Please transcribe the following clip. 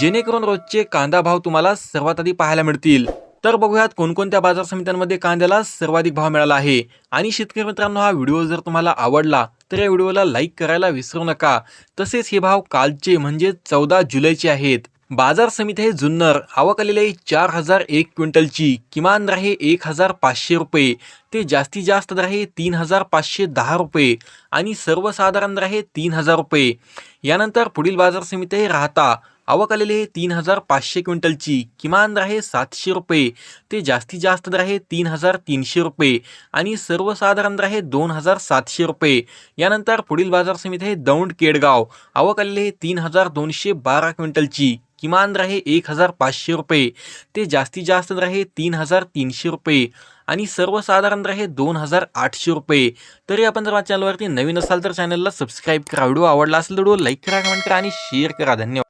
जेणेकरून रोजचे कांदा भाव तुम्हाला सर्वात आधी पाहायला मिळतील. तर बघूयात कोणकोणत्या बाजार समित्यांमध्ये कांद्याला सर्वाधिक भाव मिळाला आहे. आणि शेतकरी मित्रांनो हा व्हिडिओ जर तुम्हाला आवडला तर या व्हिडिओला लाईक करायला विसरू नका. तसेच हे भाव कालचे म्हणजे चौदा जुलैचे आहेत. बाजार समिती आहे जुन्नर. आवक आलेली आहे चार हजार एक क्विंटलची. किमान दर आहे एक हजार पाचशे रुपये. ते जास्तीत जास्त दर आहे तीन हजार पाचशे दहा रुपये. आणि सर्वसाधारण दर आहे तीन हजार रुपये. यानंतर पुढील बाजार समिती आहे राहता. आवक आलेली आहे तीन हजार पाचशे क्विंटलची. किमान दर आहे सातशे रुपये. ते जास्तीत जास्त दर आहे तीन हजार तीनशे रुपये. आणि सर्वसाधारण दर आहे दोन हजार सातशे रुपये. यानंतर पुढील बाजार समिती आहे दौंड केडगाव. आवक आलेली आहे तीन हजार दोनशे बारा क्विंटलची. किमान दर आहे एक हजार पाचशे रुपये. ते जास्तीत जास्त दर आहे तीन हजार तीनशे रुपये. आणि सर्वसाधारण दर आहे दोन हजार आठशे रुपये. तरी आपण जर माझ्या चॅनलवरती नवीन असाल तर चॅनलला सबस्क्राईब करा. व्हिडिओ आवडला असेल तर व्हिडिओ लाईक करा कमेंट करा आणि शेअर करा. धन्यवाद.